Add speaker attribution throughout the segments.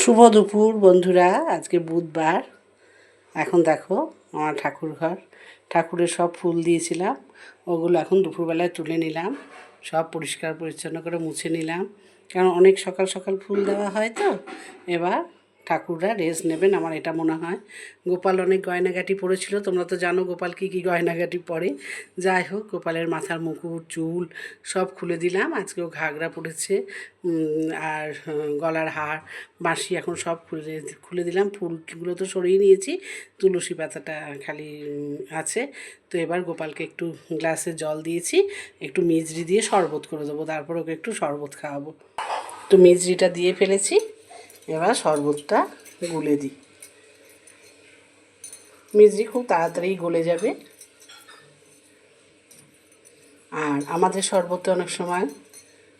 Speaker 1: শুভ দুপুর, বন্ধুরা। আজকে বুধবার। এখন দেখো আমার ঠাকুর ঘর ঠাকুরের সব ফুল দিয়েছিলাম। ওগুলো এখন দুপুরবেলায় তুলে নিলাম। সব পরিষ্কার পরিচ্ছন্ন করে মুছে নিলাম। কারণ অনেক সকাল সকাল ফুল দেওয়া হয় তো। এবার ঠাকুররা রেস্ট নেবেন, আমার এটা মনে হয়। গোপাল অনেক গয়নাগাটি পরেছিল, তোমরা তো জানো গোপাল কী কী গয়নাগাটি পরে। যাই হোক, গোপালের মাথার মুকুট, চুল সব খুলে দিলাম, আজকেও ঘাগরা পড়েছে আর গলার হার, বাঁশি এখন সব খুলে খুলে দিলাম, ফুলগুলো তো সরিয়ে নিয়েছি, তুলসী পাতাটা খালি আছে। তো এবার গোপালকে একটু গ্লাসে জল দিয়েছি, একটু মিজরি দিয়ে শরবত করে দেবো, তারপর ওকে একটু শরবত খাওয়াবো। তো মিজরিটা দিয়ে ফেলেছি। এবার শরবতটা গুলে দিই। মিজরি খুব তাড়াতাড়ি গলে যাবে। আর আমাদের শরবতে অনেক সময়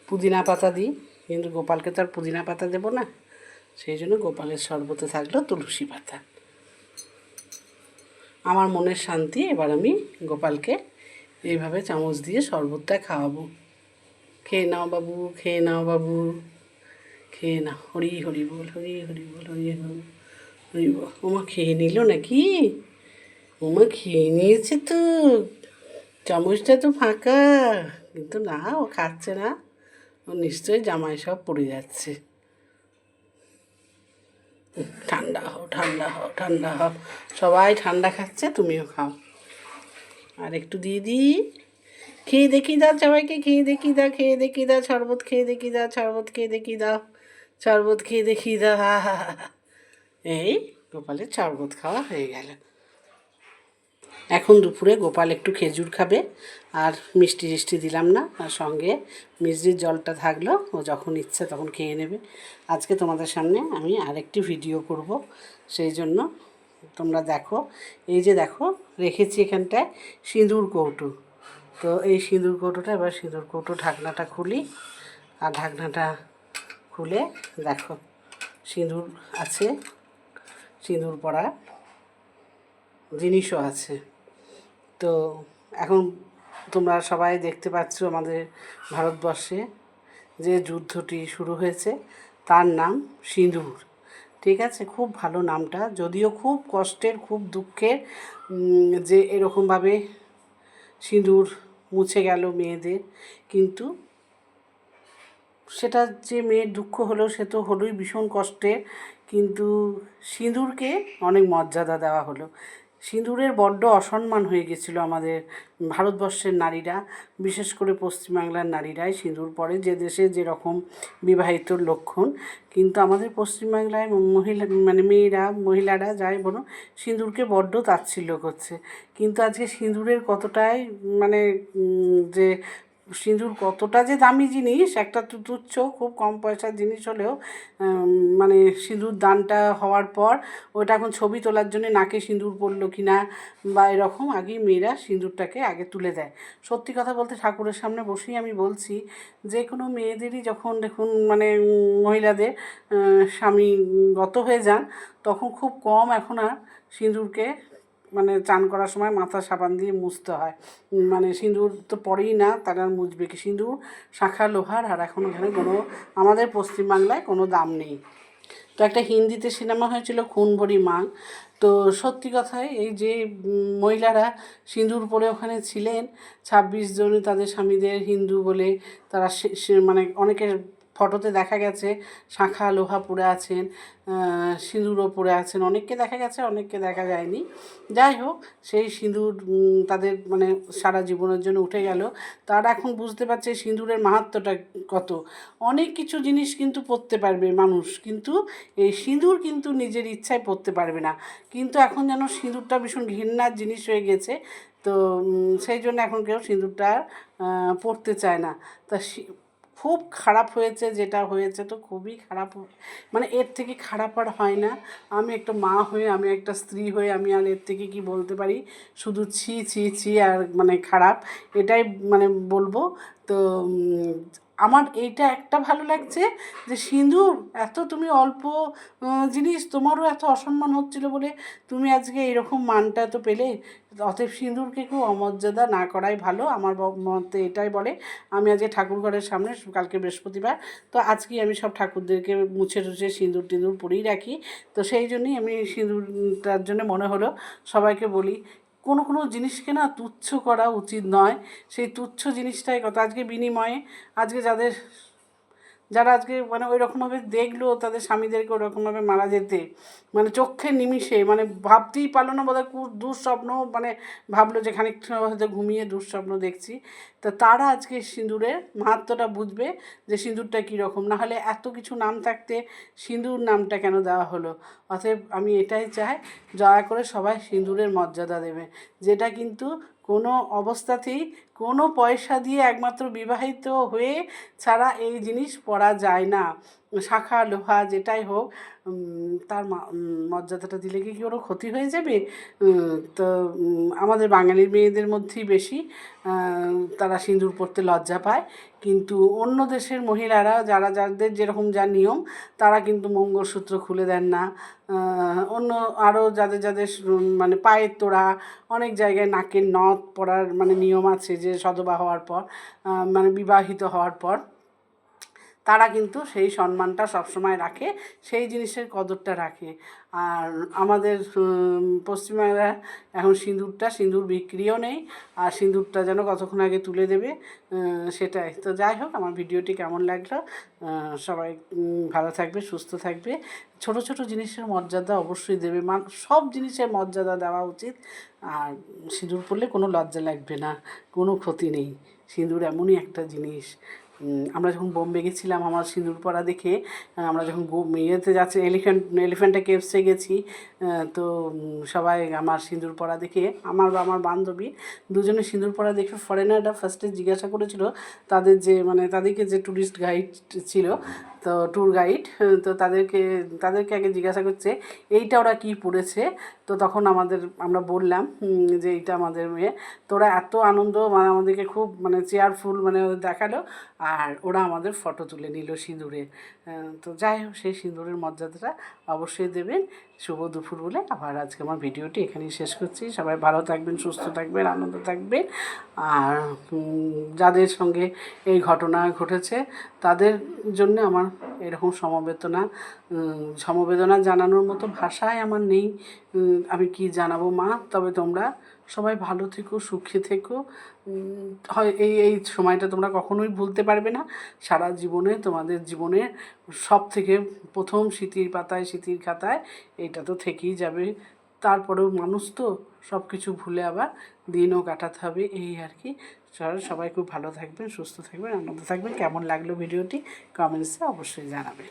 Speaker 1: পুদিনা পাতা দিই, কিন্তু গোপালকে তো আর পুদিনা পাতা দেবো না। সেই জন্য গোপালের শরবতে থাকল তুলসী পাতা। আমার মনের শান্তি, এবার আমি গোপালকে এইভাবে চামচ দিয়ে শরবতটা খাওয়াবো। খেয়ে নাও বাবু, খেয়ে নাও বাবু। খেয়ে নাও হরি হরি বল, হরি হরি বল, হরি হরি হরি বল। ওমা খেয়ে নিল নাকি? ওমা খেয়ে নিয়েছে তো। চামচটা তো ফাঁকা, কিন্তু না, ও খাচ্ছে না। ও নিশ্চয়ই জামাই সব পড়ে যাচ্ছে। ঠান্ডা হও ঠান্ডা হও ঠান্ডা হও। সবাই ঠান্ডা খাচ্ছে, তুমিও খাও। আর একটু দিয়ে দিই। খেয়ে দেখি দাও সবাইকে খেয়ে দেখি দাও খেয়ে দেখি দাও শরবত, খেয়ে দেখি দাও শরবত, খেয়ে দেখি দাও শরবত খেয়ে দেখি, হা। এই গোপালের শরবত খাওয়া হয়ে গেল। এখন দুপুরে গোপাল একটু খেজুর খাবে, আর মিষ্টি টিষ্টি দিলাম না, আর সঙ্গে মিষ্টির জলটা থাকল, ও যখন ইচ্ছে তখন খেয়ে নেবে। আজকে তোমাদের সামনে আমি আরেকটি ভিডিও করব, সেই জন্য তোমরা দেখো। এই যে দেখো, রেখেছি এখানটায় সিঁদুর কৌটো। তো এই সিঁদুর কৌটোটা, এবার সিঁদুর কৌটো ঢাকনাটা খুলি, আর ঢাকনাটা খুলে দেখো, সিঁদুর আছে, সিঁদুর পরা জিনিসও আছে। তো এখন তোমরা সবাই দেখতে পাচ্ছ আমাদের ভারতবর্ষে যে যুদ্ধটি শুরু হয়েছে, তার নাম সিঁদুর। ঠিক আছে? খুব ভালো নামটা, যদিও খুব কষ্টের, খুব দুঃখের যে এরকমভাবে সিঁদুর মুছে গেল মেয়েদের, কিন্তু সেটা যে মেয়ের দুঃখ হলো, সে তো হলোই ভীষণ কষ্টের কিন্তু সিঁদুরকে অনেক মর্যাদা দেওয়া হলো। সিঁদুরের বড্ড অসম্মান হয়ে গেছিল আমাদের ভারতবর্ষের নারীরা, বিশেষ করে পশ্চিমবাংলার নারীরাই সিঁদুর পরে যে দেশে যেরকম বিবাহিত লক্ষণ। কিন্তু আমাদের পশ্চিমবাংলায় মহিলা মানে মেয়েরা, মহিলারা যাই বলো, সিঁদুরকে বড্ড তাচ্ছিল্য করছে। কিন্তু আজকে সিঁদুরের কতটাই মানে যে সিঁদুর কতটা যে দামি জিনিস, একটা তুচ্ছ, খুব কম পয়সার জিনিস হলেও মানে সিঁদুর দানটা হওয়ার পর, ওটা এখন ছবি তোলার জন্য নাকে সিঁদুর পড়ল কি না বা এরকম, আগেই মেয়েরা সিঁদুরটাকে আগে তুলে দেয়। সত্যি কথা বলতে ঠাকুরের সামনে বসেই আমি বলছি, যে কোনো মেয়েদেরই যখন দেখুন মানে মহিলাদের স্বামী গত হয়ে যান, তখন খুব কম এখন আর সিঁদুরকে মানে চান করার সময় মাথা সাবান দিয়ে মুছতে হয়। মানে সিঁদুর তো পরেই না তারা মুছবে কি? সিঁদুর, শাখা, লোহার, আর এখন এখানে কোনো, আমাদের পশ্চিমবাংলায় কোনো দাম নেই। তো একটা হিন্দিতে সিনেমা হয়েছিল খুন ভরি মাং। তো সত্যি কথাই এই যে মহিলারা সিঁদুর পরে ওখানে ছিলেন, ছাব্বিশ জন তাদের স্বামীদের হিন্দু বলে তারা মানে অনেকের ফটোতে দেখা গেছে, শাঁখা, লোহা পরে আছেন সিঁদুরও পরে আছেন, অনেককে দেখা গেছে, অনেককে দেখা যায়নি। যাই হোক, সেই সিঁদুর তাদের মানে সারা জীবনের জন্য উঠে গেল। তারা এখন বুঝতে পারছে সিঁদুরের মাহাত্ম্যটা কত। অনেক কিছু জিনিস কিন্তু পরতে পারবে মানুষ, কিন্তু এই সিঁদুর কিন্তু নিজের ইচ্ছায় পরতে পারবে না। কিন্তু এখন যেন সিঁদুরটা ভীষণ ঘৃণার জিনিস হয়ে গেছে, তো সেই জন্য এখন কেউ সিঁদুরটা পরতে চায় না। তা খুব খারাপ হয়েছে, যেটা হয়েছে তো খুবই খারাপ মানে এর থেকে খারাপ আর হয় না। আমি একটা মা হয়ে, আমি একটা স্ত্রী হয়ে, আমি আর এর থেকে কি বলতে পারি? শুধু ছি ছি ছি আর মানে খারাপ, এটাই মানে বলব। তো আমার এইটা একটা ভালো লাগছে যে সিঁদুর, এত তুমি অল্প জিনিস, তোমারও এত অসম্মান হচ্ছিল বলে তুমি আজকে এরকম মানটা তো পেলে। অতএব সিঁদুরকে খুব অমর্যাদা না করাই ভালো। আমার মতে এটাই বলে। আমি আজকে ঠাকুর ঘরের সামনে, কালকে বৃহস্পতিবার, তো আজকেই আমি সব ঠাকুরদেরকে মুছে টুছে সিঁদুর টিঁদুর পরেই রাখি। তো সেই জন্যই আমি সিঁদুরটার জন্য মনে হলো সবাইকে বলি কোনো কোনো জিনিসকে না তুচ্ছ করা উচিত নয়। সেই তুচ্ছ জিনিসটাই কথা। আজকে বিনিময়ে, আজকে যাদের যারা আজকে মানে ওই রকমভাবে দেখল তাদের স্বামীদেরকে ওরকমভাবে মারা যেতে মানে চোখের নিমিষে মানে ভাবতেই পারল না বোধহয় দুঃস্বপ্ন মানে ভাবলো যে খানিকটা হয়তো ঘুমিয়ে দুঃস্বপ্ন দেখছি। তা তারা আজকে সিঁদুরের মাহাত্ম্যটা বুঝবে যে সিঁদুরটা কীরকম। নাহলে এত কিছু নাম থাকতে সিঁদুর নামটা কেন দেওয়া হলো? অতএব আমি এটাই চাই, দয়া করে সবাই সিঁদুরের মর্যাদা দেবে। যেটা কিন্তু কোনো অবস্থাতেই কোনো পয়সা দিয়ে একমাত্র বিবাহিত হয়ে ছাড়া এই জিনিস পরা যায় না। শাখা, লোহা, যেটাই হোক তার মর্যাদাটা দিলে কি কোনো ক্ষতি হয়ে যাবে? তো আমাদের বাঙালি মেয়েদের মধ্যেই বেশি তারা সিঁদুর পরতে লজ্জা পায়। কিন্তু অন্য দেশের মহিলারা, যারা, যাদের যেরকম যা নিয়ম, তারা কিন্তু মঙ্গলসূত্র খুলে দেন না। অন্য আরও যাদের যাদের মানে পায়ের তোড়া, অনেক জায়গায় নাকের নথ পরার মানে নিয়ম আছে যে সধবা হওয়ার পর মানে বিবাহিত হওয়ার পর তারা কিন্তু সেই সম্মানটা সবসময় রাখে, সেই জিনিসের কদরটা রাখে। আর আমাদের পশ্চিমবাংলা এখন সিঁদুরটা, সিঁদুর বিক্রিও নেই, আর সিঁদুরটা যেন কতক্ষণ আগে তুলে দেবে সেটাই। তো যাই হোক, আমার ভিডিওটি কেমন লাগল সবাই ভালো থাকবে, সুস্থ থাকবে। ছোট ছোট জিনিসের মর্যাদা অবশ্যই দেবে। মান সব জিনিসের মর্যাদা দেওয়া উচিত। আর সিঁদুর পরলে কোনো লজ্জা লাগবে না, কোনো ক্ষতি নেই। সিঁদুর এমনই একটা জিনিস। আমরা যখন বোম্বে গেছিলাম আমার সিঁদুর পরা দেখে আমরা যখন ইয়েতে যাচ্ছি এলিফ্যান্ট এলিফ্যান্টা কেভসে গেছি তো সবাই আমার সিঁদুর পরা দেখে, আমার বা, আমার বান্ধবী দুজনে সিঁদুর পরা দেখে ফরেনাররা ফার্স্টে জিজ্ঞাসা করেছিল, তাদের যে মানে তাদেরকে যে ট্যুরিস্ট গাইড ছিল, তো ট্যুর গাইড তো তাদেরকে তাদেরকে আগে জিজ্ঞাসা করছে, এইটা ওরা কী পড়েছে তো তখন আমাদের, আমরা বললাম যে এইটা আমাদের মেয়ে। তো ওরা এত আনন্দ মানে আমাদেরকে খুব মানে চেয়ারফুল মানে দেখাল। আর ওরা আমাদের ফটো তুলে নিল সিঁদুরে। তো যাই হোক, সেই সিঁদুরের মর্যাদাটা অবশ্যই দেবেন। শুভ দুপুর বলে আবার আজকে আমার ভিডিওটি এখানেই শেষ করছি। সবাই ভালো থাকবেন, সুস্থ থাকবেন, আনন্দ থাকবেন। আর যাদের সঙ্গে এই ঘটনা ঘটেছে, তাদের জন্য আমার এরকম সমবেদনা সমবেদনা জানানোর মতো ভাষাই আমার নেই। আমি কি জানাব মা? তবে তোমরা সবাই ভালো থেকো, সুখে থেকো। হয়, এই এই সময়টা তোমরা কখনোই ভুলতে পারবে না। সারা জীবনে তোমাদের জীবনের সব থেকে প্রথম স্মৃতির পাতায়, স্মৃতির খাতায় এইটা তো থেকেই যাবে। তারপরেও মানুষ তো সব কিছু ভুলে আবার দিনও কাটাতে হবে, এই আর কি। সবাই খুব ভালো থাকবেন, সুস্থ থাকবেন, আনন্দ থাকবেন। কেমন লাগল ভিডিওটি কমেন্টসে অবশ্যই জানাবেন।